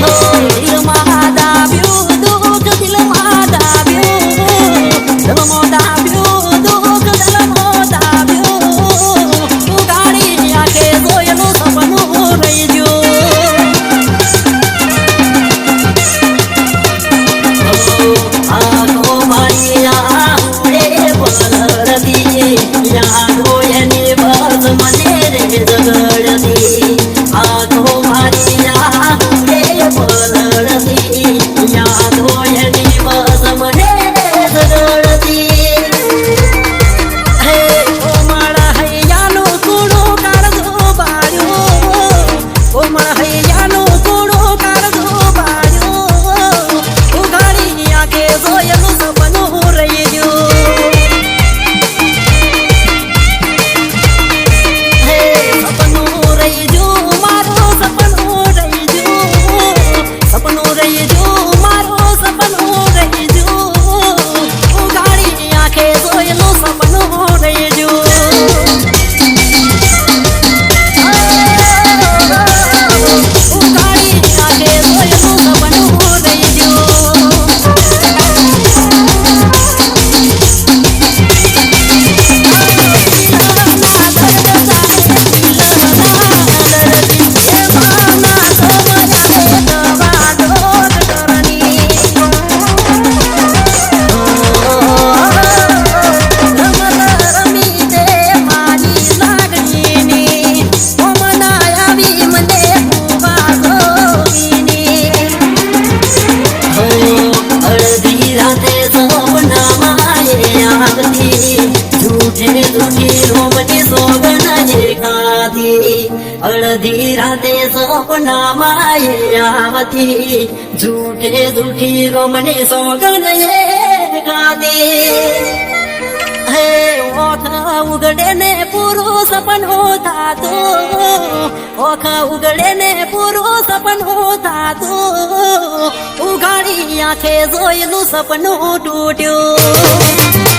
você. ઉપટી સોગન દેખાતી અડધી રાતે સપના માયાવતી જૂઠે જૂઠી રોમને સોગન ગાતી હે, ઓખા ઉગડે ને પૂરું સપન હોતા તો ઓખા ઉગડે ને પૂરું સપન હોતા તો ઉઘાડી આંખે જોયેલું સપનું તૂટ્યું.